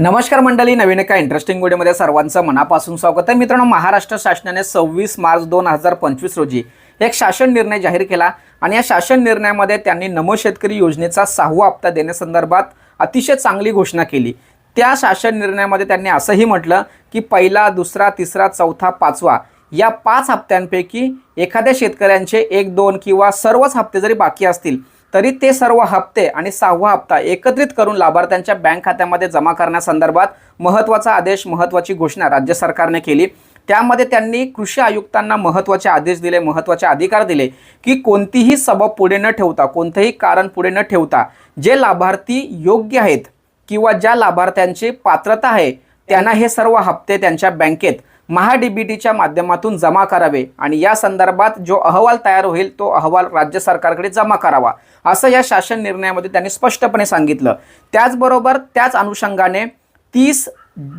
नमस्कार मंडळी नवीन एका इंटरेस्टिंग व्हिडिओमध्ये सर्वांचं मनापासून स्वागत आहे. मित्रांनो महाराष्ट्र शासनाने सव्वीस मार्च दोन हजार पंचवीस रोजी एक शासन निर्णय जाहीर केला आणि या शासन निर्णयामध्ये त्यांनी नमो शेतकरी योजनेचा सहावा हप्ता देण्यासंदर्भात अतिशय चांगली घोषणा केली. त्या शासन निर्णयामध्ये त्यांनी असंही म्हटलं की पहिला दुसरा तिसरा चौथा पाचवा या पाच हप्त्यांपैकी एखाद्या शेतकऱ्यांचे एक दोन किंवा सर्वच हप्ते जरी बाकी असतील तरी ते सर्व हप्ते आणि सहावा हप्ता एकत्रित करून लाभार्थ्यांच्या बँक खात्यामध्ये जमा करण्यासंदर्भात महत्त्वाचा आदेश महत्त्वाची घोषणा राज्य सरकारने केली. त्यामध्ये त्यांनी कृषी आयुक्तांना महत्त्वाचे आदेश दिले महत्त्वाचे अधिकार दिले की कोणतीही सबब पुढे न ठेवता कोणतंही कारण पुढे न ठेवता जे लाभार्थी योग्य आहेत किंवा ज्या लाभार्थ्यांची पात्रता आहे त्यांना हे सर्व हप्ते त्यांच्या बँकेत महाडीबीटीच्या माध्यमातून जमा करावे आणि या संदर्भात जो अहवाल तयार होईल तो अहवाल राज्य सरकारकडे जमा करावा असं या शासन निर्णयामध्ये त्यांनी स्पष्टपणे सांगितलं. त्याचबरोबर त्याच अनुषंगाने तीस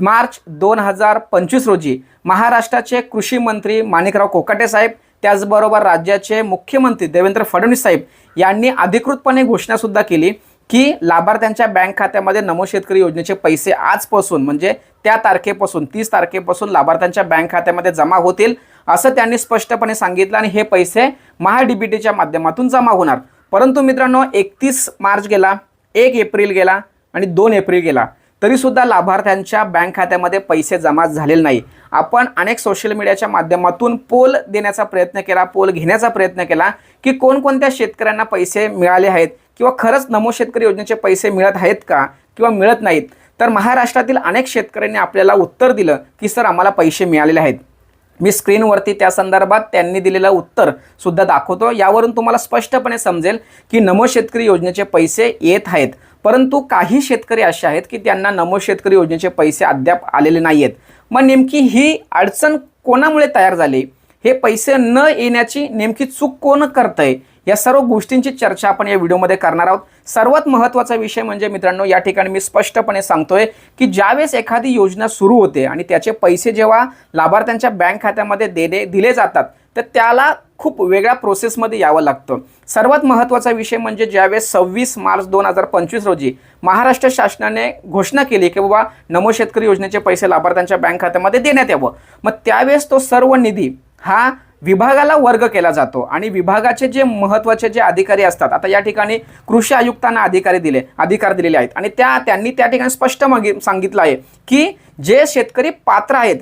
मार्च दोन हजार पंचवीस रोजी महाराष्ट्राचे कृषी मंत्री माणिकराव कोकाटे साहेब त्याचबरोबर राज्याचे मुख्यमंत्री देवेंद्र फडणवीस साहेब यांनी अधिकृतपणे घोषणासुद्धा केली की लाभार्थ्यांच्या बँक खात्यामध्ये नमो शेतकरी योजनेचे पैसे आजपासून म्हणजे त्या तारखेपासून तीस तारखेपासून लाभार्थ्यांच्या बँक खात्यामध्ये जमा होतील असं त्यांनी स्पष्टपणे सांगितलं आणि हे पैसे महाडीबीटीच्या माध्यमातून जमा होणार. परंतु मित्रांनो एकतीस मार्च गेला एक एप्रिल गेला आणि दोन एप्रिल गेला तरीसुद्धा लाभार्थ्यांच्या बँक खात्यामध्ये पैसे जमा झालेले नाही. आपण अनेक सोशल मीडियाच्या माध्यमातून पोल देण्याचा प्रयत्न केला पोल घेण्याचा प्रयत्न केला की कोणकोणत्या शेतकऱ्यांना पैसे मिळाले आहेत किंवा खरंच नमो शेतकरी योजनेचे पैसे मिळत आहेत का किंवा मिळत नाहीत तर महाराष्ट्रातील अनेक शेतकऱ्यांनी आपल्याला उत्तर दिलं की सर आम्हाला पैसे मिळालेले आहेत. मी स्क्रीनवरती त्या संदर्भात त्यांनी दिलेलं उत्तर सुद्धा दाखवतो. यावरून तुम्हाला स्पष्टपणे समजेल की नमो शेतकरी योजनेचे पैसे येत आहेत परंतु काही शेतकरी असे आहेत की त्यांना नमो शेतकरी योजनेचे पैसे अद्याप आलेले नाही आहेत मग नेमकी ही अडचण कोणामुळे तयार झाली? हे पैसे न येण्याची नेमकी चूक कोण करतंय? या सर्व गोष्टींची चर्चा आपण या व्हिडिओमध्ये करणार आहोत. सर्वात महत्त्वाचा विषय म्हणजे मित्रांनो या ठिकाणी मी स्पष्टपणे सांगतोय की ज्यावेळेस एखादी योजना सुरू होते आणि त्याचे पैसे जेव्हा लाभार्थ्यांच्या बँक खात्यामध्ये देणे दिले जातात तर त्याला खूप वेगळ्या प्रोसेसमध्ये यावं लागतं. सर्वात महत्त्वाचा विषय म्हणजे ज्यावेळेस सव्वीस मार्च दोन हजार पंचवीस रोजी महाराष्ट्र शासनाने घोषणा केली की बाबा नमो शेतकरी योजनेचे पैसे लाभार्थ्यांच्या बँक खात्यामध्ये देण्यात यावं. मग त्यावेळेस तो सर्व निधी हा विभागाला वर्ग केला जातो आणि विभागाचे जे महत्त्वाचे जे अधिकारी असतात आता या ठिकाणी कृषी आयुक्तांना अधिकारी दिले अधिकार दिलेले आहेत. आणि त्या त्यांनी त्या ठिकाणी स्पष्ट मागे सांगितलं आहे की जे शेतकरी पात्र आहेत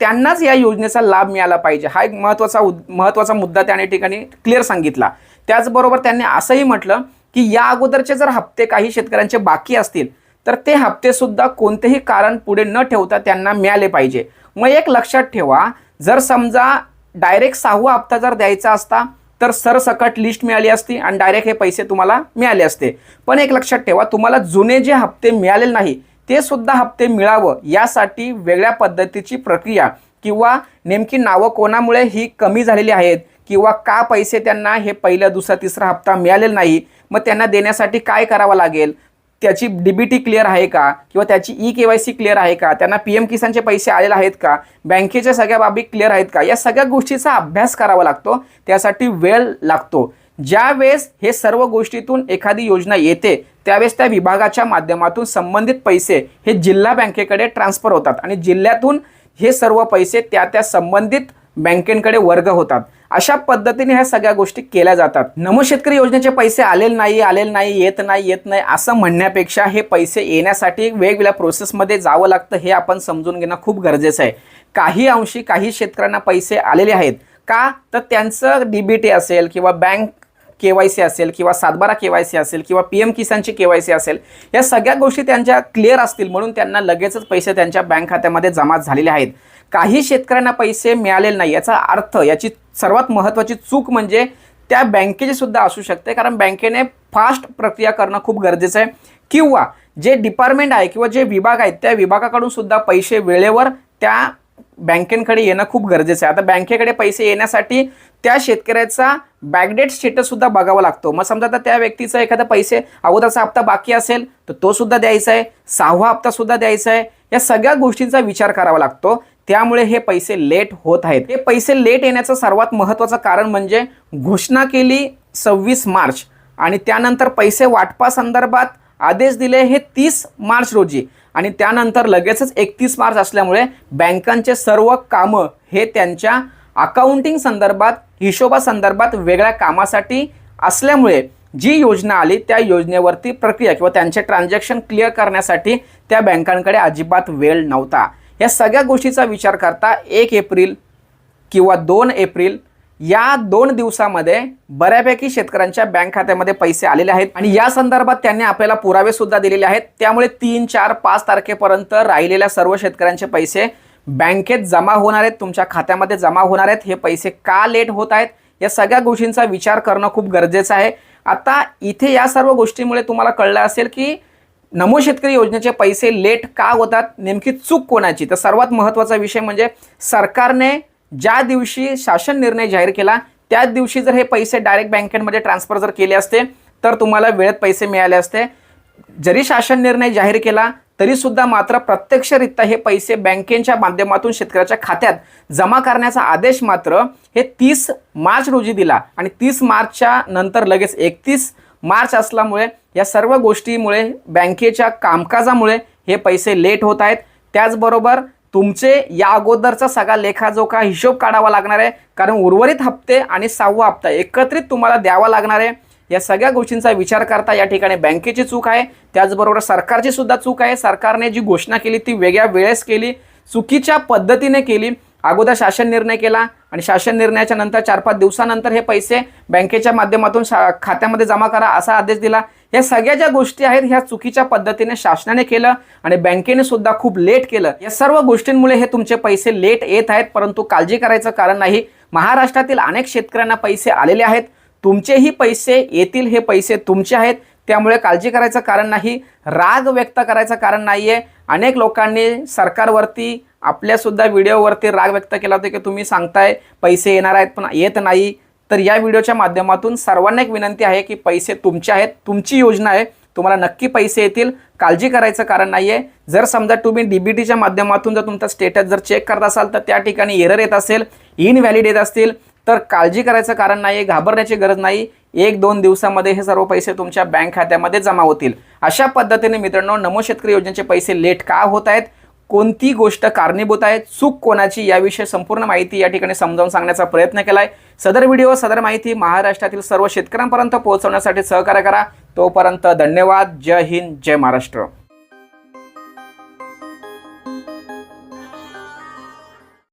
त्यांनाच या योजनेचा लाभ मिळाला पाहिजे. हा एक महत्त्वाचा उद महत्त्वाचा मुद्दा त्याने ठिकाणी क्लिअर सांगितला. त्याचबरोबर त्यांनी असंही म्हटलं की या अगोदरचे जर हप्ते काही शेतकऱ्यांचे बाकी असतील तर ते हप्तेसुद्धा कोणतेही कारण पुढे न ठेवता त्यांना मिळाले पाहिजे. मग एक लक्षात ठेवा जर समजा डायरेक्ट सहावा हप्ता जर द्यायचा असता तर सरसकट लिस्ट मिळाली असती आणि डायरेक्ट हे पैसे तुम्हाला मिळाले असते. पण एक लक्षात ठेवा तुम्हाला जुने जे हप्ते मिळालेले नाही ते सुद्धा हप्ते मिळावं यासाठी वेगळ्या पद्धतीची प्रक्रिया किंवा नेमकी नावं कोणामुळे ही कमी झालेली आहेत किंवा का पैसे त्यांना हे पहिला दुसरा तिसरा हप्ता मिळालेला नाही मग त्यांना देण्यासाठी काय करावं लागेल? त्याची डीबीटी क्लिअर आहे का? किंवा त्याची E K Y C clear आहे का? त्यांना पी एम किसानचे पैसे आलेले आहेत का? बँकेच्या सगळ्या बाबी क्लिअर आहेत का? या सगळ्या गोष्टीचा अभ्यास करावा लागतो. त्यासाठी वेळ लागतो. ज्या वेळेस हे सर्व गोष्टीतून एखादी योजना येते त्यावेळेस त्या विभागाच्या माध्यमातून संबंधित पैसे हे जिल्हा बँकेकडे ट्रान्सफर होतात आणि जिल्ह्यातून हे सर्व पैसे त्या त्या संबंधित बँकेकडे वर्ग होतात. अशा पद्धतीने ह्या सगळ्या गोष्टी केल्या जातात. नमो शेतकरी योजनेचे पैसे आलेले नाही आलेले नाही येत नाही येत नाही असं म्हणण्यापेक्षा हे पैसे येण्यासाठी वेगवेगळ्या प्रोसेसमध्ये जावं लागतं हे आपण समजून घेणं खूप गरजेचं आहे. काही अंशी काही शेतकऱ्यांना पैसे आलेले आहेत. का? तर त्यांचं डीबीटी असेल किंवा बँक के वाय सी असेल किंवा सातबारा के वाय सी असेल किंवा पी एम किसानची के वाय सी असेल या सगळ्या गोष्टी त्यांच्या क्लिअर असतील म्हणून त्यांना लगेचच पैसे त्यांच्या बँक खात्यामध्ये जमा झालेले आहेत. काही शेतकऱ्यांना पैसे मिळालेले नाही याचा अर्थ याची सर्वात महत्त्वाची चूक म्हणजे त्या बँकेची सुद्धा असू शकते कारण बँकेने फास्ट प्रक्रिया करणं खूप गरजेचं आहे. किंवा जे डिपार्टमेंट आहे किंवा जे विभाग आहेत त्या विभागाकडून सुद्धा पैसे वेळेवर त्या बँकेकडे येणं खूप गरजेचं आहे. आता बँकेकडे पैसे येण्यासाठी त्या शेतकऱ्याचा बॅकडेट स्टेटस सुद्धा बघावा लागतो. मग समजा आता त्या व्यक्तीचा एखादा पैसे अगोदरचा हप्ता बाकी असेल तर तो सुद्धा द्यायचा आहे. सहावा हप्ता सुद्धा द्यायचा आहे. या सगळ्या गोष्टींचा विचार करावा लागतो. त्यामुळे हे पैसे लेट होत आहेत. हे पैसे लेट येण्याचं सर्वात महत्त्वाचं कारण म्हणजे घोषणा केली सव्वीस मार्च आणि त्यानंतर पैसे वाटपासंदर्भात आदेश दिले हे तीस मार्च रोजी. आणि त्यानंतर लगेचच एकतीस मार्च असल्यामुळे बँकांचे सर्व कामं हे त्यांच्या अकाउंटिंग संदर्भात हिशोबासंदर्भात वेगळ्या कामासाठी असल्यामुळे जी योजना आली त्या योजनेवरती प्रक्रिया किंवा त्यांचे ट्रान्झॅक्शन क्लिअर करण्यासाठी त्या बँकांकडे अजिबात वेळ नव्हता. या सगळ्या गोष्टीचा विचार करता एक एप्रिल किंवा दोन एप्रिल या दोन दिवसामध्ये बऱ्यापैकी शेतकऱ्यांच्या बँक खात्यामध्ये पैसे आलेले आहेत आणि या संदर्भात त्यांनी आपल्याला पुरावे सुद्धा दिलेले आहेत. त्यामुळे तीन चार पाच तारखेपर्यंत राहिलेल्या सर्व शेतकऱ्यांचे पैसे बँकेत जमा होणार आहेत तुमच्या खात्यामध्ये जमा होणार आहेत. हे पैसे का लेट होत आहेत? या सगळ्या गोष्टींचा विचार करणं खूप गरजेचं आहे. आता इथे या सर्व गोष्टीमुळे तुम्हाला कळलं असेल की नमो शेतकरी योजनेचे पैसे लेट का होतात? नेमकी चूक कोणाची? तर सर्वात महत्त्वाचा विषय म्हणजे सरकारने ज्या दिवशी शासन निर्णय जाहीर केला त्याच दिवशी जर हे पैसे डायरेक्ट बँकेमध्ये ट्रान्सफर जर केले असते तर तुम्हाला वेळेत पैसे मिळाले असते. जरी शासन निर्णय जाहीर केला तरीसुद्धा मात्र प्रत्यक्षरित्या हे पैसे बँकेच्या माध्यमातून शेतकऱ्याच्या खात्यात जमा करण्याचा आदेश मात्र हे तीस मार्च रोजी दिला आणि तीस मार्चच्या नंतर लगेच एकतीस मार्च असल्यामुळे या सर्व गोष्टीमुळे बँकेच्या कामकाजामुळे हे पैसे लेट होत आहेत. त्याचबरोबर तुमचे या अगोदरचा सगळा लेखाजोखा हिशोब काढावा लागणार आहे कारण उर्वरित हप्ते आणि सहावा हप्ता एकत्रित तुम्हाला द्यावा लागणार आहे. या सगळ्या गोष्टींचा विचार करता या ठिकाणी बँकेची चूक आहे. त्याचबरोबर सरकारची सुद्धा चूक आहे. सरकारने जी घोषणा केली ती वेगळ्या वेळेस केली चुकीच्या पद्धतीने केली. अगोदर शासन निर्णय केला आणि शासन निर्णयाच्या नंतर चार पाच दिवसानंतर हे पैसे बँकेच्या माध्यमातून शा खात्यामध्ये जमा करा असा आदेश दिला. या सगळ्या ज्या गोष्टी आहेत ह्या चुकीच्या पद्धतीने शासनाने केलं आणि बँकेने सुद्धा खूप लेट केलं. या सर्व गोष्टींमुळे हे तुमचे पैसे लेट येत आहेत परंतु काळजी करायचं कारण नाही. महाराष्ट्रातील अनेक शेतकऱ्यांना पैसे आलेले आहेत. तुमचेही पैसे येतील हे पैसे तुमचे आहेत. त्यामुळे काळजी करायचं कारण नाही. राग व्यक्त करायचं कारण नाही आहे अनेक लोकांनी सरकारवरती आपल्यासुद्धा व्हिडिओवरती राग व्यक्त केला होता की तुम्ही सांगताय पैसे येणार आहेत पण येत नाही. तर या व्हिडिओच्या माध्यमातून सर्वांना एक विनंती आहे की पैसे तुमचे आहेत तुमची योजना आहे तुम्हाला नक्की पैसे येतील. काळजी करायचं कारण नाही आहे जर समजा तुम्ही डी बी टीच्या माध्यमातून जर तुमचा स्टेटस जर चेक करत असाल तर त्या ठिकाणी एरर येत असेल इनव्हॅलिड येत असतील तर काळजी करायचं कारण नाही घाबरण्याची गरज नाही. एक दोन दिवसामध्ये हे सर्व पैसे तुमच्या बँक खात्यामध्ये जमा होतील. अशा पद्धतीने मित्रांनो नमो शेतकरी योजनेचे पैसे लेट का होत आहेत? कोणती गोष्ट कारणीभूत आहे चूक कोणाची याविषयी संपूर्ण माहिती या ठिकाणी समजावून सांगण्याचा प्रयत्न केलाय. सदर व्हिडिओ सदर माहिती महाराष्ट्रातील सर्व शेतकऱ्यांपर्यंत पोहोचवण्यासाठी सहकार्य करा. तोपर्यंत धन्यवाद. जय हिंद जय महाराष्ट्र.